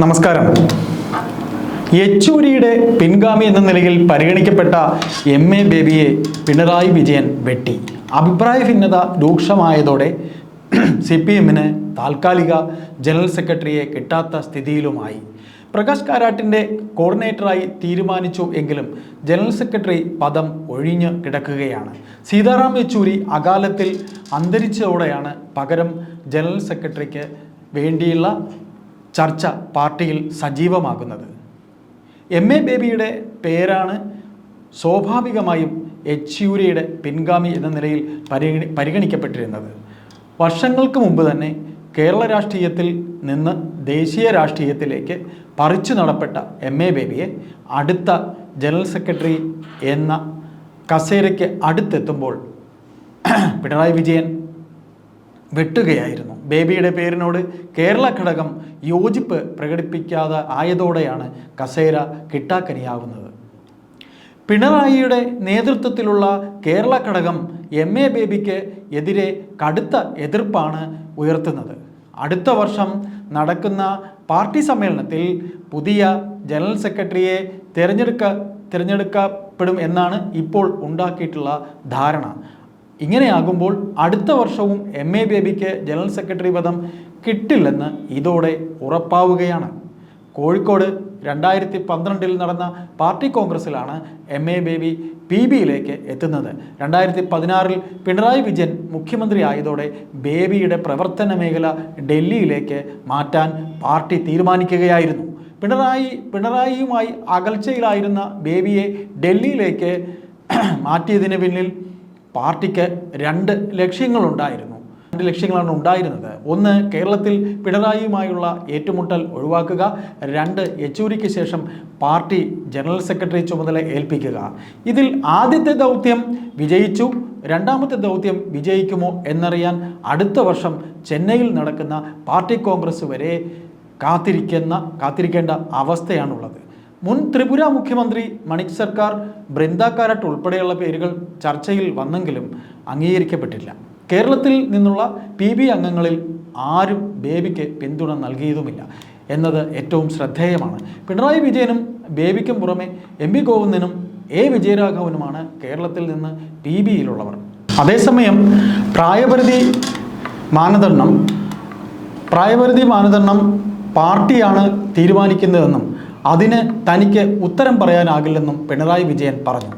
നമസ്കാരം. യെച്ചൂരിയുടെ പിൻഗാമി എന്ന നിലയിൽ പരിഗണിക്കപ്പെട്ട എം എ ബേബിയെ പിണറായി വിജയൻ വെട്ടി. അഭിപ്രായ ഭിന്നത രൂക്ഷമായതോടെ സി പി എമ്മിന് താൽക്കാലിക ജനറൽ സെക്രട്ടറിയെ കിട്ടാത്ത സ്ഥിതിയിലുമായി. പ്രകാശ് കാരാട്ടിന്റെ കോർഡിനേറ്ററായി തീരുമാനിച്ചു എങ്കിലും ജനറൽ സെക്രട്ടറി പദം ഒഴിഞ്ഞു കിടക്കുകയാണ്. സീതാറാം യെച്ചൂരി അകാലത്തിൽ അന്തരിച്ചതോടെയാണ് പകരം ജനറൽ സെക്രട്ടറിക്ക് വേണ്ടിയുള്ള ചർച്ച പാർട്ടിയിൽ സജീവമാകുന്നത്. എം എ ബേബിയുടെ പേരാണ് സ്വാഭാവികമായും യെച്ചൂരിയുടെ പിൻഗാമി എന്ന നിലയിൽ പരിഗണി പരിഗണിക്കപ്പെട്ടിരുന്നത്. വർഷങ്ങൾക്ക് മുമ്പ് തന്നെ കേരള രാഷ്ട്രീയത്തിൽ നിന്ന് ദേശീയ രാഷ്ട്രീയത്തിലേക്ക് പറിച്ചു നടപ്പെട്ട എം എ ബേബിയെ അടുത്ത ജനറൽ സെക്രട്ടറി എന്ന കസേരയ്ക്ക് അടുത്തെത്തുമ്പോൾ പിണറായി വിജയൻ വെട്ടുകയായിരുന്നു. ബേബിയുടെ പേരിനോട് കേരള ഘടകം യോജിപ്പ് പ്രകടിപ്പിക്കാതെ ആയതോടെയാണ് കസേര കിട്ടാക്കനിയാവുന്നത്. പിണറായിയുടെ നേതൃത്വത്തിലുള്ള കേരള ഘടകം എം എ ബേബിക്ക് എതിരെ കടുത്ത എതിർപ്പാണ് ഉയർത്തുന്നത്. അടുത്ത വർഷം നടക്കുന്ന പാർട്ടി സമ്മേളനത്തിൽ പുതിയ ജനറൽ സെക്രട്ടറിയെ തിരഞ്ഞെടുക്ക തിരഞ്ഞെടുക്കപ്പെടും എന്നാണ് ഇപ്പോൾ ഉണ്ടാക്കിയിട്ടുള്ള ധാരണ. ഇങ്ങനെയാകുമ്പോൾ അടുത്ത വർഷവും എം എ ബേബിക്ക് ജനറൽ സെക്രട്ടറി പദം കിട്ടില്ലെന്ന് ഇതോടെ ഉറപ്പാവുകയാണ്. കോഴിക്കോട് രണ്ടായിരത്തി പന്ത്രണ്ടിൽ നടന്ന പാർട്ടി കോൺഗ്രസിലാണ് എം എ ബേബി പി ബിയിലേക്ക് എത്തുന്നത്. രണ്ടായിരത്തി പതിനാറിൽ പിണറായി വിജയൻ മുഖ്യമന്ത്രി ആയതോടെ ബേബിയുടെ പ്രവർത്തന മേഖല ഡൽഹിയിലേക്ക് മാറ്റാൻ പാർട്ടി തീരുമാനിക്കുകയായിരുന്നു. പിണറായി പിണറായിയുമായി അകൽച്ചയിലായിരുന്ന ബേബിയെ ഡൽഹിയിലേക്ക് മാറ്റിയതിന് പിന്നിൽ പാർട്ടിക്ക് രണ്ട് ലക്ഷ്യങ്ങളുണ്ടായിരുന്നു. രണ്ട് ലക്ഷ്യങ്ങളാണ് ഉണ്ടായിരുന്നത്. ഒന്ന് കേരളത്തിൽ പിണറായിയുമായുള്ള ഏറ്റുമുട്ടൽ ഒഴിവാക്കുക. രണ്ട് യെച്ചൂരിക്ക് ശേഷം പാർട്ടി ജനറൽ സെക്രട്ടറി ചുമതല ഏൽപ്പിക്കുക. ഇതിൽ ആദ്യത്തെ ദൗത്യം വിജയിച്ചു. രണ്ടാമത്തെ ദൗത്യം വിജയിക്കുമോ എന്നറിയാൻ അടുത്ത വർഷം ചെന്നൈയിൽ നടക്കുന്ന പാർട്ടി കോൺഗ്രസ് വരെ കാത്തിരിക്കുന്ന കാത്തിരിക്കേണ്ട അവസ്ഥയാണുള്ളത്. മുൻ ത്രിപുര മുഖ്യമന്ത്രി മണിക് സർക്കാർ ബൃന്ദ കാരട്ട് ഉൾപ്പെടെയുള്ള പേരുകൾ ചർച്ചയിൽ വന്നെങ്കിലും അംഗീകരിക്കപ്പെട്ടില്ല. കേരളത്തിൽ നിന്നുള്ള പി ബി അംഗങ്ങളിൽ ആരും ബേബിക്ക് പിന്തുണ നൽകിയതുമില്ല എന്നത് ഏറ്റവും ശ്രദ്ധേയമാണ്. പിണറായി വിജയനും ബേബിക്കും പുറമെ എം വി ഗോവിന്ദനും എ വിജയരാഘവനുമാണ് കേരളത്തിൽ നിന്ന് പി ബിയിലുള്ളവർ. അതേസമയം പ്രായപരിധി മാനദണ്ഡം പ്രായപരിധി മാനദണ്ഡം പാർട്ടിയാണ് തീരുമാനിക്കുന്നതെന്നും അതിന് തനിക്ക് ഉത്തരം പറയാനാകില്ലെന്നും പിണറായി വിജയൻ പറഞ്ഞു.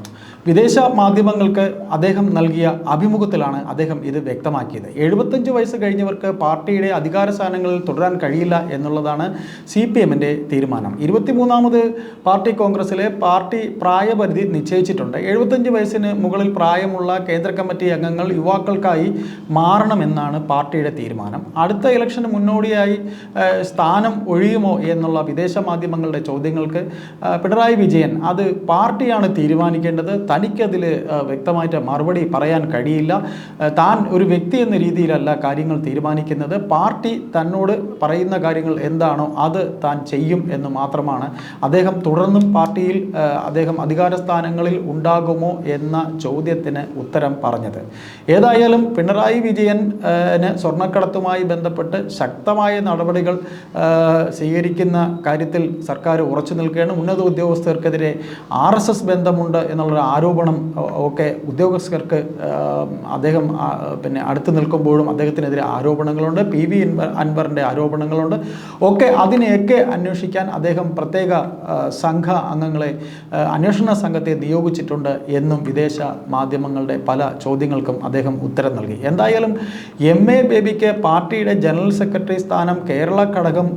വിദേശ മാധ്യമങ്ങൾക്ക് അദ്ദേഹം നൽകിയ അഭിമുഖത്തിലാണ് അദ്ദേഹം ഇത് വ്യക്തമാക്കിയത്. എഴുപത്തഞ്ച് വയസ്സ് കഴിഞ്ഞവർക്ക് പാർട്ടിയുടെ അധികാര സ്ഥാനങ്ങളിൽ തുടരാൻ കഴിയില്ല എന്നുള്ളതാണ് സി പി എമ്മിന്റെ തീരുമാനം. ഇരുപത്തിമൂന്നാമത് പാർട്ടി കോൺഗ്രസിലെ പാർട്ടി പ്രായപരിധി നിശ്ചയിച്ചിട്ടുണ്ട്. എഴുപത്തഞ്ച് വയസ്സിന് മുകളിൽ പ്രായമുള്ള കേന്ദ്ര കമ്മിറ്റി അംഗങ്ങൾ യുവാക്കൾക്കായി മാറണമെന്നാണ് പാർട്ടിയുടെ തീരുമാനം. അടുത്ത ഇലക്ഷന് മുന്നോടിയായി സ്ഥാനം ഒഴിയുമോ എന്നുള്ള വിദേശ മാധ്യമങ്ങളുടെ ചോദ്യങ്ങൾക്ക് പിണറായി വിജയൻ അത് പാർട്ടിയാണ് തീരുമാനിക്കേണ്ടത് തനിക്കതിൽ വ്യക്തമായിട്ട് മറുപടി പറയാൻ കഴിയില്ല. താൻ ഒരു വ്യക്തി എന്ന രീതിയിലല്ല കാര്യങ്ങൾ തീരുമാനിക്കുന്നത്. പാർട്ടി തന്നോട് പറയുന്ന കാര്യങ്ങൾ എന്താണോ അത് താൻ ചെയ്യും എന്ന് മാത്രമാണ്. അദ്ദേഹം തുടർന്നും പാർട്ടിയിൽ അദ്ദേഹം അധികാരസ്ഥാനങ്ങളിൽ ഉണ്ടാകുമോ എന്ന ചോദ്യത്തിന് ഉത്തരം പറഞ്ഞത്. ഏതായാലും പിണറായി വിജയൻ ആ, സ്വർണക്കടത്തുമായി ബന്ധപ്പെട്ട് ശക്തമായ നടപടികൾ സ്വീകരിക്കുന്ന കാര്യത്തിൽ സർക്കാർ ഉറച്ചു നിൽക്കുകയാണ്. ഉന്നത ഉദ്യോഗസ്ഥർക്കെതിരെ ആർ ബന്ധമുണ്ട് എന്നുള്ളൊരു ആരോപണം ഒ- ഒക്കെ ഉദ്യോഗസ്ഥർക്ക് അദ്ദേഹം പിന്നെ അടുത്ത് നിൽക്കുമ്പോഴും അദ്ദേഹത്തിനെതിരെ ആരോപണങ്ങളുണ്ട്. പി വി അൻവറിന്റെ ആരോപണങ്ങളുണ്ട്. ഒക്കെ അതിനെയൊക്കെ അന്വേഷിക്കാൻ അദ്ദേഹം പ്രത്യേക സംഘ അംഗങ്ങളെ അന്വേഷണ സംഘത്തെ നിയോഗിച്ചിട്ടുണ്ട് എന്നും വിദേശ മാധ്യമങ്ങളുടെ പല ചോദ്യങ്ങൾക്കും അദ്ദേഹം ഉത്തരം നൽകി. എന്തായാലും എം എ ബേബിക്ക് പാർട്ടിയുടെ ജനറൽ സെക്രട്ടറി സ്ഥാനം കേരള ഘടകം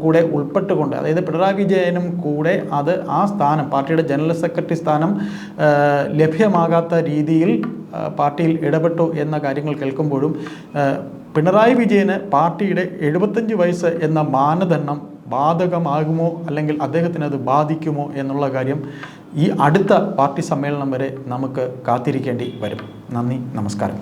കൂടെ ഉൾപ്പെട്ടുകൊണ്ട് അതായത് പിണറായി വിജയനും കൂടെ അത് ആ സ്ഥാനം പാർട്ടിയുടെ ജനറൽ സെക്രട്ടറി സ്ഥാനം ലഭ്യമാകാത്ത രീതിയിൽ പാർട്ടിയിൽ ഇടപെട്ടു എന്ന കാര്യങ്ങൾ കേൾക്കുമ്പോഴും പിണറായി വിജയന് പാർട്ടിയുടെ എഴുപത്തഞ്ച് വയസ്സ് എന്ന മാനദണ്ഡം ബാധകമാകുമോ അല്ലെങ്കിൽ അദ്ദേഹത്തിന് അത് ബാധിക്കുമോ എന്നുള്ള കാര്യം ഈ അടുത്ത പാർട്ടി സമ്മേളനം വരെ നമുക്ക് കാത്തിരിക്കേണ്ടി വരും. നന്ദി നമസ്കാരം.